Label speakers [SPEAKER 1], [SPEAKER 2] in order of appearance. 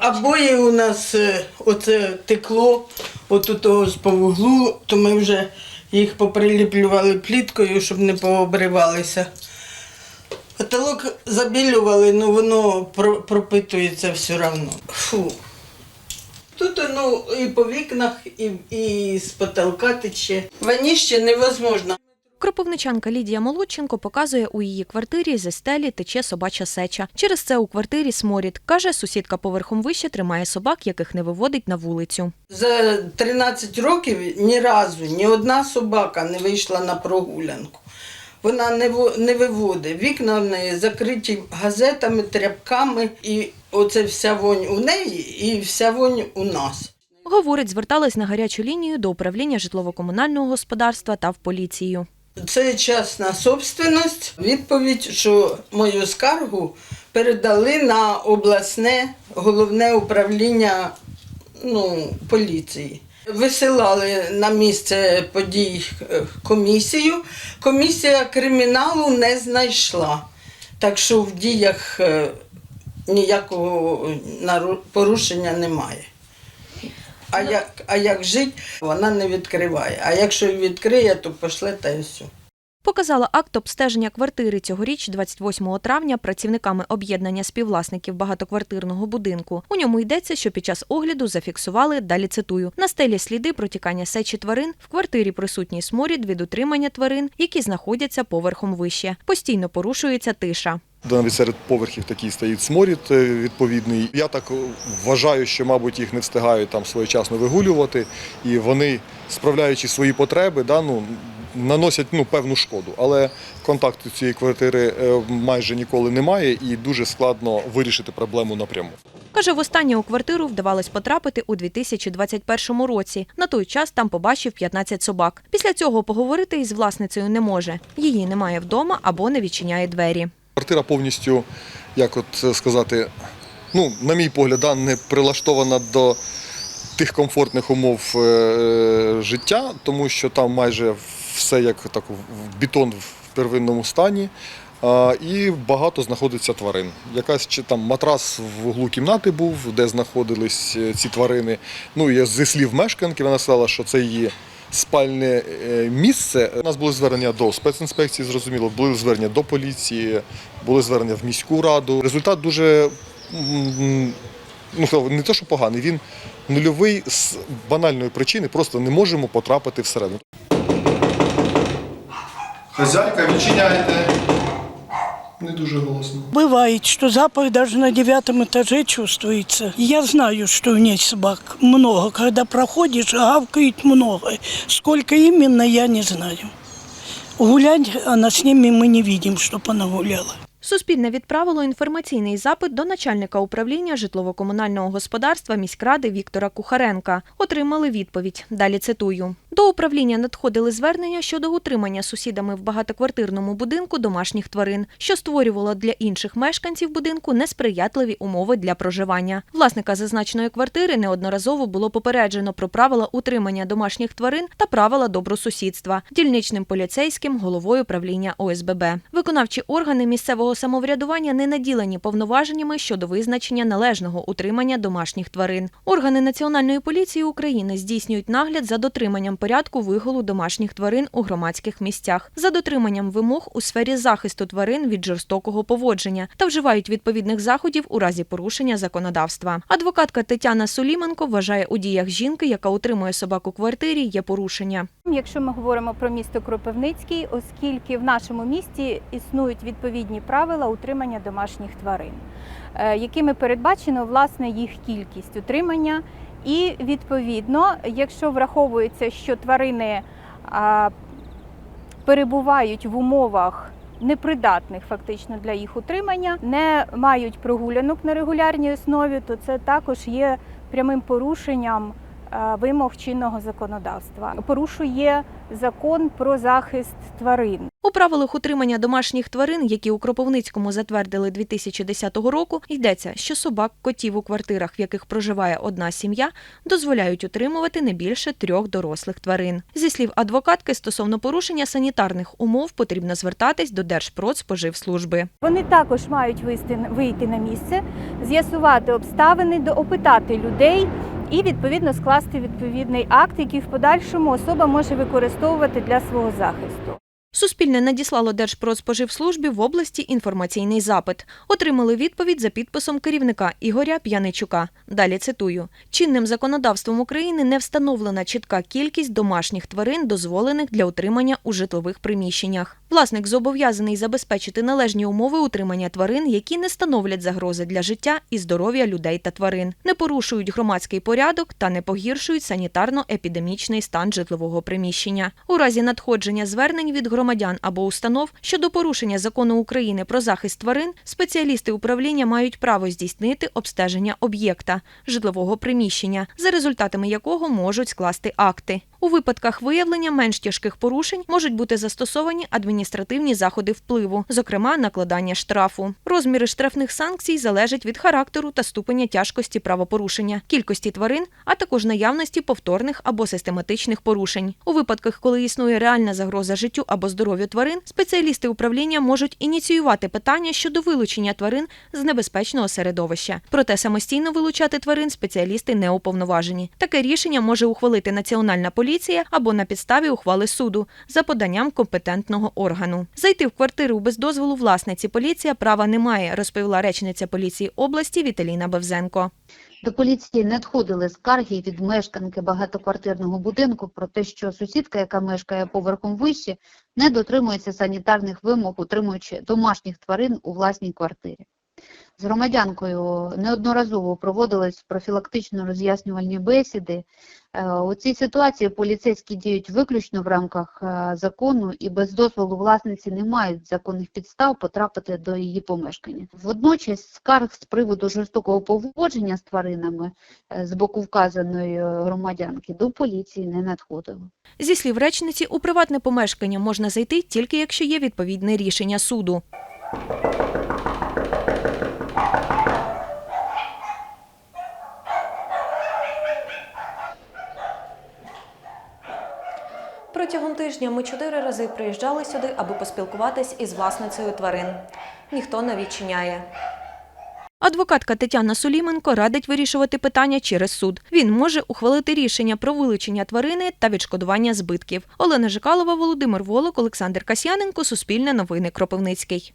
[SPEAKER 1] Обої у нас е, оце текло, от у того з по вуглу, то ми вже їх поприліплювали пліткою, щоб не пообривалися. Потолок забілювали, але воно пропитується все одно. Фу. Тут ну, і по вікнах, і, і з потолка тече. Воніще невозможно.
[SPEAKER 2] Кропивничанка Лідія Молодченко показує у її квартирі зі стелі тече собача сеча. Через це у квартирі сморід. Каже, сусідка поверхом вище тримає собак, яких не виводить на вулицю.
[SPEAKER 1] За 13 років ні разу ні одна собака не вийшла на прогулянку. Вона не, виводить. Вікна в неї закриті газетами, тряпками, і оце вся вонь у неї і вся вонь у нас.
[SPEAKER 2] Говорить, зверталась на гарячу лінію до управління житлово-комунального господарства та в поліцію.
[SPEAKER 1] Це частна собственность. Відповідь, що мою скаргу передали на обласне головне управління ну, поліції. Висилали на місце подій е, комісію. Комісія криміналу не знайшла. Так що в діях е, ніякого порушення немає. А як, а як жити, вона не відкриває. А якщо відкриє, то пошле та й все.
[SPEAKER 2] Показала акт обстеження квартири цьогоріч, 28 травня, працівниками об'єднання співвласників багатоквартирного будинку. У ньому йдеться, що під час огляду зафіксували, далі цитую, на стелі сліди протікання сечі тварин, в квартирі присутній сморід від утримання тварин, які знаходяться поверхом вище. Постійно порушується тиша.
[SPEAKER 3] Навіть серед поверхів такий стоїть сморід е, відповідний. Я так вважаю, що, мабуть, їх не встигають там своєчасно вигулювати, і вони, справляючи свої потреби, да, ну, наносять ну, певну шкоду. Але контакту цієї квартири е, майже ніколи немає, і дуже складно вирішити проблему напряму.
[SPEAKER 2] Каже, востаннє у квартиру вдавалось потрапити у 2021 році. На той час там побачив 15 собак. Після цього поговорити із власницею не може. Її немає вдома або не відчиняє двері.
[SPEAKER 3] Квартира повністю, як от е, сказати, ну, на мій погляд, да, не прилаштована до тих комфортних умов е, життя, тому що там майже все як так, в- бетон в первинному стані. І багато знаходиться тварин. Якась чи там матрас в углу кімнати був, де знаходились е, ці тварини. Ну, я зі слів мешканки, вона сказала, що це її спальне е, місце. У нас були звернення до спецінспекції, зрозуміло, були звернення до поліції, були звернення в міську раду. Результат дуже ну, не те, що поганий, він нульовий з банальної причини, просто не можемо потрапити всередину. Хазяйка, відчиняйте Не дуже голосно.
[SPEAKER 4] Бывает, что запах даже на девятом этаже чувствуется. Я знаю, что у ней собак много. Когда проходишь, гавкает много. Сколько именно, я не знаю. Гулять она с ними мы не видим, чтобы она гуляла.
[SPEAKER 2] Суспільне відправило інформаційний запит до начальника управління житлово-комунального господарства міськради Віктора Кухаренка. Отримали відповідь. Далі цитую. До управління надходили звернення щодо утримання сусідами в багатоквартирному будинку домашніх тварин, що створювало для інших мешканців будинку несприятливі умови для проживання. Власника зазначеної квартири неодноразово було попереджено про правила утримання домашніх тварин та правила добросусідства дільничним поліцейським головою правління ОСББ. Виконавчі органи місцевого самоврядування не наділені повноваженнями щодо визначення належного утримання домашніх тварин. Органи Національної поліції України здійснюють нагляд за дотриманням порядку вигулу домашніх тварин у громадських місцях, за дотриманням вимог у сфері захисту тварин від жорстокого поводження та вживають відповідних заходів у разі порушення законодавства. Адвокатка Тетяна Суліменко вважає у діях жінки, яка утримує собак у квартирі, є порушення.
[SPEAKER 5] Якщо ми говоримо про місто Кропивницький, оскільки в нашому місті існують відповідні правила утримання домашніх тварин, е, якими передбачено власне їх кількість утримання. І відповідно, якщо враховується, що тварини перебувають в умовах непридатних фактично для їх утримання, не мають прогулянок на регулярній основі, то це також є прямим порушенням вимог чинного законодавства. Порушує закон про захист тварин.
[SPEAKER 2] Правилах утримання домашніх тварин, які у Кропивницькому затвердили 2010 року, йдеться, що собак, котів у квартирах, в яких проживає одна сім'я, дозволяють утримувати не більше трьох дорослих тварин. Зі слів адвокатки, стосовно порушення санітарних умов потрібно звертатись до Держпродспоживслужби.
[SPEAKER 5] Вони також мають вийти, на місце, з'ясувати обставини, доопитати людей і відповідно скласти відповідний акт, який в подальшому особа може використовувати для свого захисту.
[SPEAKER 2] Суспільне надіслало Держпродспоживслужбі в області інформаційний запит. Отримали відповідь за підписом керівника Ігоря П'яничука. Далі цитую: чинним законодавством України не встановлена чітка кількість домашніх тварин, дозволених для утримання у житлових приміщеннях. Власник зобов'язаний забезпечити належні умови утримання тварин, які не становлять загрози для життя і здоров'я людей та тварин, не порушують громадський порядок та не погіршують санітарно-епідемічний стан житлового приміщення. У разі надходження звернень від громадян або установ щодо порушення закону України про захист тварин, спеціалісти управління мають право здійснити обстеження об'єкта житлового приміщення, за результатами якого можуть скласти акти. У випадках виявлення менш тяжких порушень можуть бути застосовані адміністративні заходи впливу, зокрема накладання штрафу. Розміри штрафних санкцій залежать від характеру та ступеня тяжкості правопорушення, кількості тварин, а також наявності повторних або систематичних порушень. У випадках, коли існує реальна загроза життю або здоров'ю тварин, спеціалісти управління можуть ініціювати питання щодо вилучення тварин з небезпечного середовища. Проте самостійно вилучати тварин спеціалісти не уповноважені. Таке рішення може ухвалити національна поліція або на підставі ухвали суду за поданням компетентного органу. Зайти в квартиру без дозволу власниці поліція права не має, розповіла речниця поліції області Віталіна Бевзенко.
[SPEAKER 6] До поліції надходили скарги від мешканки багатоквартирного будинку про те, що сусідка, яка мешкає поверхом вище, не дотримується санітарних вимог, утримуючи домашніх тварин у власній квартирі. З громадянкою неодноразово проводились профілактично роз'яснювальні бесіди. У цій ситуації поліцейські діють виключно в рамках е, закону і без дозволу власниці не мають законних підстав потрапити до її помешкання. Водночас скарг з приводу жорстокого поводження з тваринами е, з боку вказаної е, громадянки до поліції не надходило.
[SPEAKER 2] Зі слів речниці, у приватне помешкання можна зайти тільки якщо є відповідне рішення суду. Протягом тижня ми чотири рази приїжджали сюди, аби поспілкуватись із власницею тварин. Ніхто не відчиняє. Адвокатка Тетяна Суліменко радить вирішувати питання через суд. Він може ухвалити рішення про вилучення тварини та відшкодування збитків. Олена Жикалова, Володимир Волок, Олександр Касьяненко, Суспільне новини Кропивницький.